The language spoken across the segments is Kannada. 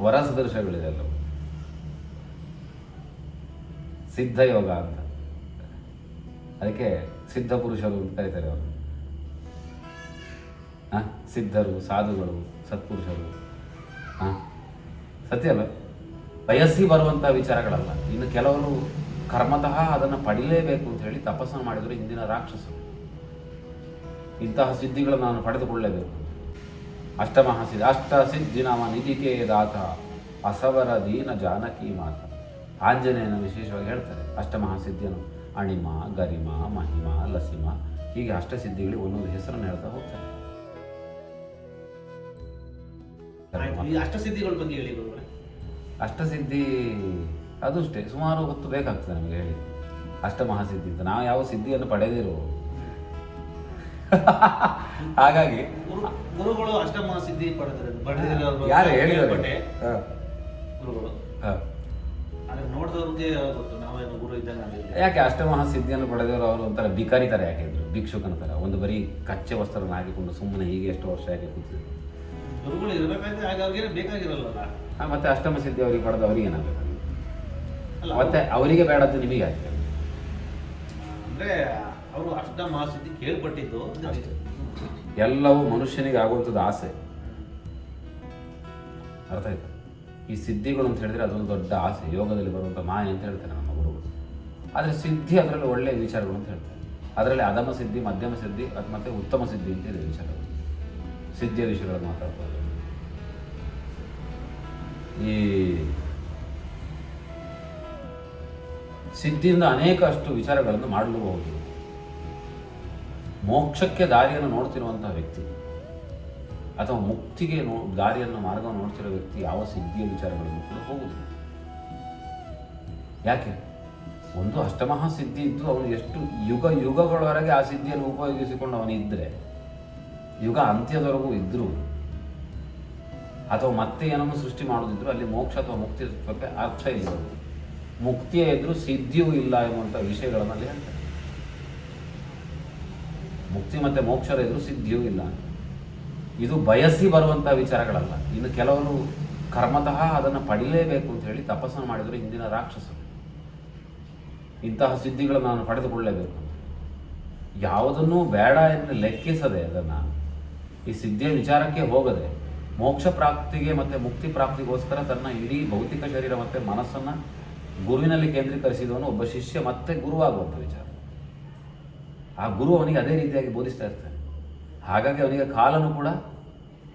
ವರ ಸದೃಶಗಳಿದೆಲ್ಲವು ಸಿದ್ಧ ಯೋಗ ಅಂತ. ಅದಕ್ಕೆ ಸಿದ್ಧ ಪುರುಷರು ಅಂತ ಕರೀತಾರೆ ಅವರು. ಹಾಂ? ಸಿದ್ಧರು, ಸಾಧುಗಳು, ಸತ್ಪುರುಷರು. ಹಾಂ? ಸತ್ಯ ಅಲ್ಲ. ಬಯಸಿ ಬರುವಂಥ ವಿಚಾರಗಳಲ್ಲ. ಇನ್ನು ಕೆಲವರು ಕರ್ಮತಃ ಅದನ್ನು ಪಡಿಲೇಬೇಕು ಅಂತ ಹೇಳಿ ತಪಸ್ಸನ್ನು ಮಾಡಿದರೆ ಇಂದಿನ ರಾಕ್ಷಸರು. ಇಂತಹ ಸಿದ್ಧಿಗಳನ್ನು ನಾನು ಪಡೆದುಕೊಳ್ಳಲೇಬೇಕು. ಅಷ್ಟಮಹಾಸಿದ್ಧಿ ಅಷ್ಟ ಸಿದ್ಧಿ ನಮ ನಿಧಿಕೆ ದಾತ ಅಸವರ ದೀನ ಜಾನಕಿ ಮಾತ. ಆಂಜನೇಯನ ವಿಶೇಷವಾಗಿ ಹೇಳ್ತಾರೆ. ಅಷ್ಟಮಹಾಸಿದ್ಧಿಯನ್ನು ಅಣಿಮ ಗರಿಮ ಮಹಿಮ ಲಸಿಮ ಹೀಗೆ ಅಷ್ಟಸಿದ್ಧಿಗಳಿಗೆ ಒಂದೊಂದು ಹೆಸರನ್ನು ಹೇಳ್ತಾ ಹೋಗ್ತಾರೆ. ಅಷ್ಟಸಿದ್ಧಿಗಳ ಬಗ್ಗೆ ಹೇಳಿ ಅಷ್ಟಸಿದ್ಧಿ ಅದು ಅಷ್ಟೇ ಸುಮಾರು ಹೊತ್ತು ಬೇಕಾಗ್ತದೆ ನಮಗೆ ಹೇಳಿ. ಅಷ್ಟಮಹಾಸಿದ್ಧಿ ಅಂತ ನಾವು ಯಾವ ಸಿದ್ಧಿಯನ್ನು ಪಡೆದಿರೋ ಹಾಗಾಗಿ ಗುರುಗಳು ಅಷ್ಟಮ ಸಿದ್ಧಿ ಪಡೆದ್ರೆ ಯಾರು ಹೇಳಿದ್ದಾರೆ? ಗುರುಗಳು. ಹಾ. ಆದ್ರೆ ನೋಡಿದವ್ರಿಗೆ ಗೊತ್ತು? ನಾವೇನು ಗುರು ಇದ್ದಾಗ ಯಾಕೆ ಅಷ್ಟಮಹಾಸಿದ್ಧಿಯನ್ನು ಪಡೆದವರು ಅವರು ಒಂಥರ ಬಿಕಾರಿ ತರ ಯಾಕೆ ಇದ್ರು? ಭಿಕ್ಷುಕನ ತರ. ಒಂದು ಬರೀ ಕಚ್ಚೆ ವಸ್ತ್ರನ ಹಾಕಿಕೊಂಡು ಸುಮ್ಮನೆ ಹೀಗೆ ಎಷ್ಟು ವರ್ಷ ಯಾಕೆ ಕೂತಿದ್ರು? ಗುರುಗಳು ಇರಬೇಕಾದ್ರೆ ಆಗ ಅವ್ರಿಗೆ ಬೇಕಾಗಿರಲ್ಲ ಮತ್ತೆ ಅಷ್ಟಮ ಸಿದ್ಧಿ ಅವರಿಗೆ ಪಡೆದು ಅವ್ರಿಗೆ ಏನಾಗಬೇಕು? ಅಲ್ಲ ಮತ್ತೆ ಅವರಿಗೆ ಬೇಡದ್ದು ನಿಮಗೆ ಅಂದ್ರೆ ಅವರು ಅಷ್ಟಮ ಸಿದ್ಧಿ ಕೇಳ್ಪಟ್ಟಿದ್ದು. ಅಷ್ಟೇ. ಎಲ್ಲವೂ ಮನುಷ್ಯನಿಗೆ ಆಗುವಂಥದ್ದು ಆಸೆ. ಅರ್ಥ ಆಯ್ತಾ? ಈ ಸಿದ್ಧಿಗಳು ಅಂತ ಹೇಳಿದ್ರೆ ಅದೊಂದು ದೊಡ್ಡ ಆಸೆ. ಯೋಗದಲ್ಲಿ ಬರುವಂಥ ಮಾಯೆ ಅಂತ ಹೇಳ್ತಾರೆ ನಮ್ಮ ಗುರುಗಳು. ಆದರೆ ಸಿದ್ಧಿ ಅದರಲ್ಲಿ ಒಳ್ಳೆಯ ವಿಚಾರಗಳು ಅಂತ ಹೇಳ್ತಾರೆ. ಅದರಲ್ಲಿ ಅಧಮ ಸಿದ್ಧಿ, ಮಧ್ಯಮ ಸಿದ್ಧಿ ಅದು ಮತ್ತೆ ಉತ್ತಮ ಸಿದ್ಧಿ ಅಂತ ಇದೆ ವಿಚಾರಗಳು. ಸಿದ್ಧಿಯ ವಿಷಯಗಳನ್ನು ಮಾತಾಡ್ತಾರೆ ಈ ಸಿದ್ಧಿಯಿಂದ ಅನೇಕ ಅಷ್ಟು ವಿಚಾರಗಳನ್ನು ಮಾಡಲೂಬಹುದು ಮೋಕ್ಷಕ್ಕೆ ದಾರಿಯನ್ನು ನೋಡ್ತಿರುವಂತಹ ವ್ಯಕ್ತಿ. ಅಥವಾ ಮುಕ್ತಿಗೆ ನೋ, ದಾರಿಯನ್ನು, ಮಾರ್ಗವನ್ನು ನೋಡ್ತಿರೋ ವ್ಯಕ್ತಿ ಯಾವ ಸಿದ್ಧಿಯ ವಿಚಾರಗಳನ್ನು ಕೂಡ ಹೋಗುವುದಿಲ್ಲ ಯಾಕೆ? ಒಂದು ಅಷ್ಟಮಹಾ ಸಿದ್ಧಿ ಇದ್ದು ಅವನು ಎಷ್ಟು ಯುಗ ಯುಗಗಳವರೆಗೆ ಆ ಸಿದ್ಧಿಯನ್ನು ಉಪಯೋಗಿಸಿಕೊಂಡು ಅವನಿದ್ದರೆ ಯುಗ ಅಂತ್ಯದವರೆಗೂ ಇದ್ದರೂ ಅಥವಾ ಮತ್ತೆ ಏನನ್ನು ಸೃಷ್ಟಿ ಮಾಡೋದಿದ್ರು ಅಲ್ಲಿ ಮೋಕ್ಷ ಅಥವಾ ಮುಕ್ತಿ ತತ್ವಕ್ಕೆ ಅರ್ಥ ಇಲ್ಲ. ಮುಕ್ತಿಯೇ ಇದ್ರೂ ಸಿದ್ಧಿಯೂ ಇಲ್ಲ ಎನ್ನುವಂಥ ವಿಷಯಗಳನ್ನು ಅಲ್ಲಿ ಹೇಳ್ತಾರೆ. ಮುಕ್ತಿ ಮತ್ತೆ ಮೋಕ್ಷದ ಎದುರು ಸಿದ್ಧಿಯೂ ಇಲ್ಲ ಇದು ಬಯಸಿ ಬರುವಂಥ ವಿಚಾರಗಳಲ್ಲ. ಇನ್ನು ಕೆಲವರು ಕರ್ಮತಃ ಅದನ್ನು ಪಡಿಲೇಬೇಕು ಅಂತ ಹೇಳಿ ತಪಸ್ಸನ್ನು ಮಾಡಿದರೆ ಹಿಂದಿನ ರಾಕ್ಷಸರು. ಇಂತಹ ಸಿದ್ಧಿಗಳನ್ನು ನಾನು ಪಡೆದುಕೊಳ್ಳಲೇಬೇಕು. ಯಾವುದನ್ನೂ ಬೇಡ ಎಂದು ಲೆಕ್ಕಿಸದೆ ಅದನ್ನು. ಈ ಸಿದ್ಧಿಯ ವಿಚಾರಕ್ಕೆ ಹೋಗದೆ ಮೋಕ್ಷ ಪ್ರಾಪ್ತಿಗೆ ಮತ್ತು ಮುಕ್ತಿ ಪ್ರಾಪ್ತಿಗೋಸ್ಕರ ತನ್ನ ಇಡೀ ಭೌತಿಕ ಶರೀರ ಮತ್ತು ಮನಸ್ಸನ್ನು ಗುರುವಿನಲ್ಲಿ ಕೇಂದ್ರೀಕರಿಸಿದವನು ಒಬ್ಬ ಶಿಷ್ಯ ಮತ್ತೆ ಗುರುವಾಗುವಂಥ ವಿಚಾರ. ಆ ಗುರು ಅವನಿಗೆ ಅದೇ ರೀತಿಯಾಗಿ ಬೋಧಿಸ್ತಾ ಇರ್ತಾನೆ. ಹಾಗಾಗಿ ಅವನಿಗೆ ಕಾಲನು ಕೂಡ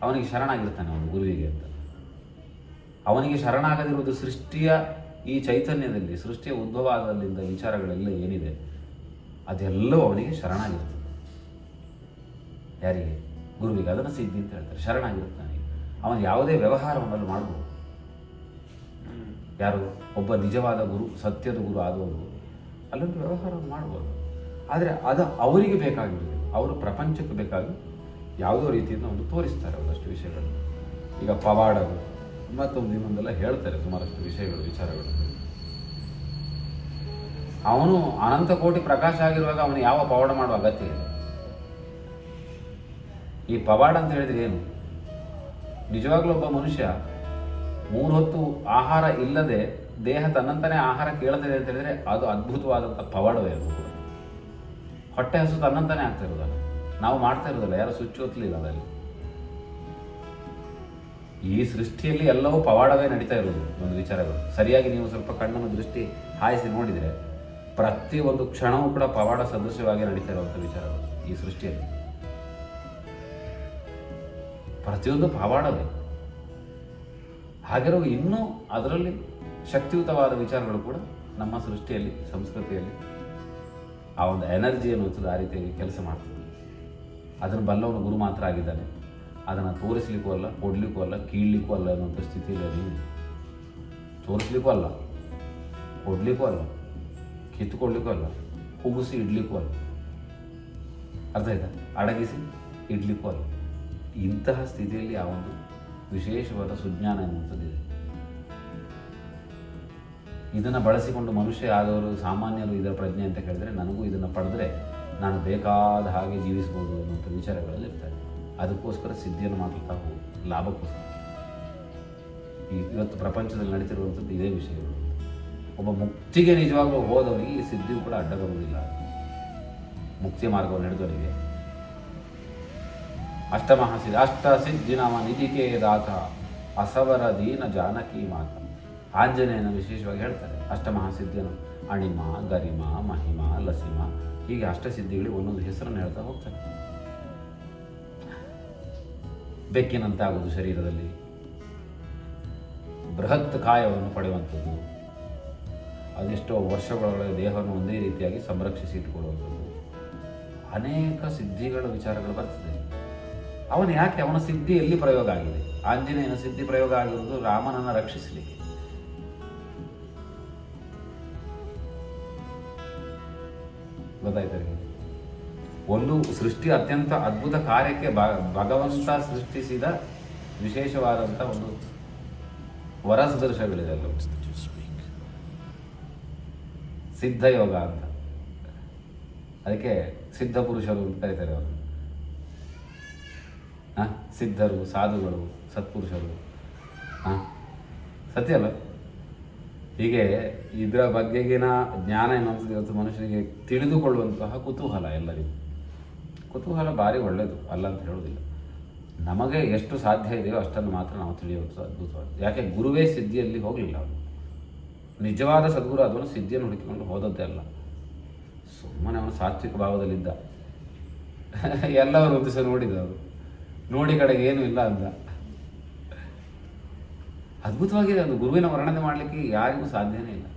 ಅವನಿಗೆ ಶರಣಾಗಿರ್ತಾನೆ, ಅವನು ಗುರುವಿಗೆ ಅಂತ. ಅವನಿಗೆ ಶರಣಾಗದಿರುವುದು ಸೃಷ್ಟಿಯ ಈ ಚೈತನ್ಯದಲ್ಲಿ, ಸೃಷ್ಟಿಯ ಉದ್ಭವ ಆದಲ್ಲಿಂದ ವಿಚಾರಗಳೆಲ್ಲ ಏನಿದೆ, ಅದೆಲ್ಲವೂ ಅವನಿಗೆ ಶರಣಾಗಿರ್ತದೆ. ಯಾರಿಗೆ? ಗುರುವಿಗೆ. ಅದನ್ನು ಸಿದ್ಧಿ ಅಂತ ಹೇಳ್ತಾರೆ. ಶರಣಾಗಿರ್ತಾನೆ. ಅವನು ಯಾವುದೇ ವ್ಯವಹಾರವನ್ನಲ್ಲಿ ಮಾಡಬಹುದು ಯಾರು? ಒಬ್ಬ ನಿಜವಾದ ಗುರು, ಸತ್ಯದ ಗುರು ಆದವರು ಅಲ್ಲೊಂದು ವ್ಯವಹಾರವನ್ನು ಮಾಡ್ಬೋದು. ಆದರೆ ಅದು ಅವರಿಗೆ ಬೇಕಾಗಿರೋದು ಅವರು ಪ್ರಪಂಚಕ್ಕೆ ಬೇಕಾಗಿ ಯಾವುದೋ ರೀತಿಯಿಂದ ಒಂದು ತೋರಿಸ್ತಾರೆ ಒಂದಷ್ಟು ವಿಷಯಗಳು. ಈಗ ಪವಾಡಗಳು ಮತ್ತೊಂದು ಇನ್ನೊಂದೆಲ್ಲ ಹೇಳ್ತಾರೆ ಸುಮಾರಷ್ಟು ವಿಷಯಗಳು, ವಿಚಾರಗಳು. ಅವನು ಅನಂತ ಕೋಟಿ ಪ್ರಕಾಶ ಆಗಿರುವಾಗ ಅವನು ಯಾವ ಪವಾಡ ಮಾಡುವ ಅಗತ್ಯ ಇದೆ ಈ ಪವಾಡ ಅಂತ ಹೇಳಿದ್ರೆ ಏನು? ನಿಜವಾಗ್ಲೂ ಒಬ್ಬ ಮನುಷ್ಯ ಮೂರು ಹೊತ್ತು ಆಹಾರ ಇಲ್ಲದೆ ದೇಹ ತನ್ನಂತಾನೆ ಆಹಾರ ಕೇಳ್ತದೆ ಅಂತ ಹೇಳಿದ್ರೆ ಅದು ಅದ್ಭುತವಾದಂಥ ಪವಾಡವೇ ಅದು ಕೂಡ. ಹೊಟ್ಟೆ ಹಸು ತನ್ನಂತಾನೆ ಆಗ್ತಾ ಇರೋದಲ್ಲ. ನಾವು ಮಾಡ್ತಾ ಇರೋದಲ್ಲ, ಯಾರು ಸ್ವಿಚ್ ಹೊತ್ತಲಿಲ್ಲ ಅದರಲ್ಲಿ. ಈ ಸೃಷ್ಟಿಯಲ್ಲಿ ಎಲ್ಲವೂ ಪವಾಡವೇ ನಡೀತಾ ಇರೋದು, ಒಂದು ವಿಚಾರಗಳು. ಸರಿಯಾಗಿ ನೀವು ಸ್ವಲ್ಪ ಕಣ್ಣನ್ನು ದೃಷ್ಟಿ ಹಾಯಿಸಿ ನೋಡಿದರೆ, ಪ್ರತಿ ಒಂದು ಕ್ಷಣವೂ ಕೂಡ ಪವಾಡ ಸದೃಶ್ಯವಾಗಿ ನಡೀತಾ ಇರುವಂಥ ವಿಚಾರಗಳು ಈ ಸೃಷ್ಟಿಯಲ್ಲಿ. ಪ್ರತಿಯೊಂದು ಪವಾಡವೇ. ಹಾಗಿರೋ ಇನ್ನೂ ಅದರಲ್ಲಿ ಶಕ್ತಿಯುತವಾದ ವಿಚಾರಗಳು ಕೂಡ ನಮ್ಮ ಸೃಷ್ಟಿಯಲ್ಲಿ, ಸಂಸ್ಕೃತಿಯಲ್ಲಿ ಆ ಒಂದು ಎನರ್ಜಿ ಅನ್ನುವಂಥದ್ದು ಆ ರೀತಿಯಾಗಿ ಕೆಲಸ ಮಾಡ್ತದೆ ಅದನ್ನು ಬಲ್ಲವನು ಗುರು ಮಾತ್ರ ಆಗಿದ್ದಾನೆ. ಅದನ್ನು ತೋರಿಸ್ಲಿಕ್ಕೂ ಅಲ್ಲ, ಕೊಡಲಿಕ್ಕೂ ಅಲ್ಲ, ಕೀಳಲಿಕ್ಕೂ ಅಲ್ಲ ಅನ್ನುವಂಥ ಸ್ಥಿತಿಯಲ್ಲಿ ಅದು. ತೋರಿಸ್ಲಿಕ್ಕೂ ಅಲ್ಲ, ಕೊಡಲಿಕ್ಕೂ ಅಲ್ಲ ಕಿತ್ತುಕೊಡ್ಲಿಕ್ಕೂ ಅಲ್ಲ ಕುಗಿಸಿ ಇಡ್ಲಿಕ್ಕೂ ಅಲ್ಲ. ಅರ್ಥ ಆಯ್ತಾ? ಅಡಗಿಸಿ ಇಡ್ಲಿಕ್ಕೂ ಅಲ್ಲ. ಇಂತಹ ಸ್ಥಿತಿಯಲ್ಲಿ ಆ ಒಂದು ವಿಶೇಷವಾದ ಸುಜ್ಞಾನ ಎನ್ನುವಂಥದ್ದಿದೆ ಇದನ್ನು ಬಳಸಿಕೊಂಡು ಮನುಷ್ಯ ಆದವರು ಸಾಮಾನ್ಯರು ಇದರ ಪ್ರಜ್ಞೆ ಅಂತ ಕೇಳಿದ್ರೆ ನನಗೂ ಇದನ್ನು ಪಡೆದ್ರೆ ನಾನು ಬೇಕಾದ ಹಾಗೆ ಜೀವಿಸ್ಬೋದು ಅನ್ನೋಂಥ ವಿಚಾರಗಳಲ್ಲಿ ಇರ್ತಾರೆ. ಅದಕ್ಕೋಸ್ಕರ ಸಿದ್ಧಿಯನ್ನು ಹೋಗಿ, ಲಾಭಕ್ಕೋಸ್ಕರ. ಈ ಇವತ್ತು ಪ್ರಪಂಚದಲ್ಲಿ ನಡೀತಿರುವಂಥದ್ದು ಇದೇ ವಿಷಯಗಳು ಒಬ್ಬ ಮುಕ್ತಿಗೆ ನಿಜವಾಗ್ಲೂ ಹೋದವರಿಗೆ ಈ ಸಿದ್ಧಿಯು ಕೂಡ ಅಡ್ಡ ಬರುವುದಿಲ್ಲ. ಮುಕ್ತಿ ಮಾರ್ಗವನ್ನು ನಡೆದವರಿಗೆ ಅಷ್ಟಮಹಾಸಿದ್ಧ ಅಷ್ಟ ಸಿದ್ಧಿ ನಮ್ಮ ನಿಧಿಕೆ ದಾತ ಅಸವರ ದೀನ ಜಾನಕಿ ಮಾತ. ಆಂಜನೇಯನ ವಿಶೇಷವಾಗಿ ಹೇಳ್ತಾರೆ. ಅಷ್ಟಮಹಾಸಿದ್ಧಿಯನ್ನು ಅಣಿಮ, ಗರಿಮ, ಮಹಿಮ, ಲಸಿಮ, ಹೀಗೆ ಅಷ್ಟಸಿದ್ಧಿಗಳಿಗೆ ಒಂದೊಂದು ಹೆಸರನ್ನು ಹೇಳ್ತಾ ಹೋಗ್ತಾರೆ. ಬೆಕ್ಕಿನಂತಾಗುವುದು ಶರೀರದಲ್ಲಿ. ಬೃಹತ್ ಕಾಯವನ್ನು ಪಡೆಯುವಂಥದ್ದು. ಅದೆಷ್ಟೋ ವರ್ಷಗಳೊಳಗೆ ದೇಹವನ್ನು ಒಂದೇ ರೀತಿಯಾಗಿ ಸಂರಕ್ಷಿಸಿ ಇಟ್ಟುಕೊಳ್ಳುವಂಥದ್ದು ಅನೇಕ ಸಿದ್ಧಿಗಳ ವಿಚಾರಗಳು ಬರ್ತದೆ. ಅವನು ಯಾಕೆ ಅವನ ಸಿದ್ಧಿ ಎಲ್ಲಿ ಪ್ರಯೋಗ ಆಗಿದೆ? ಆಂಜನೇಯನ ಸಿದ್ಧಿ ಪ್ರಯೋಗ ಆಗಿರುವುದು ರಾಮನನ್ನು ರಕ್ಷಿಸಲಿಕ್ಕೆ. ಗೊತ್ತಾಯ್ತಾ? ಒಂದು ಸೃಷ್ಟಿ ಅತ್ಯಂತ ಅದ್ಭುತ ಕಾರ್ಯಕ್ಕೆ ಭಗವಂತ ಸೃಷ್ಟಿಸಿದ ವಿಶೇಷವಾದಂಥ ಒಂದು ವರಸದೃಶಗಳಿದೆಲ್ಲ ಸಿದ್ಧಯೋಗ ಅಂತ. ಅದಕ್ಕೆ ಸಿದ್ಧ ಪುರುಷರು ಅಂತ ಕರೀತಾರೆ ಅವರು. ಸಿದ್ಧರು, ಸಾಧುಗಳು, ಸತ್ಪುರುಷರು. ಹಾಂ? ಸತ್ಯ ಅಲ್ಲ? ಹೀಗೆ ಇದರ ಬಗ್ಗೆಗಿನ ಜ್ಞಾನ ಎನ್ನುವಂಥದ್ದು ಇವತ್ತು ಮನುಷ್ಯನಿಗೆ ತಿಳಿದುಕೊಳ್ಳುವಂತಹ ಕುತೂಹಲ ಎಲ್ಲರಿಗೂ. ಕುತೂಹಲ ಭಾರಿ ಒಳ್ಳೆಯದು ಅಲ್ಲ ಅಂತ ಹೇಳೋದಿಲ್ಲ ನಮಗೆ ಎಷ್ಟು ಸಾಧ್ಯ ಇದೆಯೋ ಅಷ್ಟನ್ನು ಮಾತ್ರ ನಾವು ತಿಳಿಯುವುದು ಅದ್ಭುತವಾದ ಯಾಕೆ? ಗುರುವೇ ಸಿದ್ಧಿಯಲ್ಲಿ ಹೋಗಲಿಲ್ಲ ಅವನು. ನಿಜವಾದ ಸದ್ಗುರು ಅದನ್ನು ಸಿದ್ಧಿಯನ್ನು ಹುಡುಕಿಕೊಂಡು ಹೋದದ್ದೇ ಅಲ್ಲ. ಸುಮ್ಮನೆ ಅವನು ಸಾತ್ವಿಕ ಭಾವದಲ್ಲಿದ್ದ. ಎಲ್ಲವರು ಒಂದು ದಿವಸ ನೋಡಿದವರು ನೋಡಿ ಕಡೆಗೆ ಏನೂ ಇಲ್ಲ ಅಂತ ಅದ್ಭುತವಾಗಿದೆ ಅದು ಗುರುವಿನ ವರ್ಣನೆ ಮಾಡಲಿಕ್ಕೆ ಯಾರಿಗೂ ಸಾಧ್ಯನೇ ಇಲ್ಲ.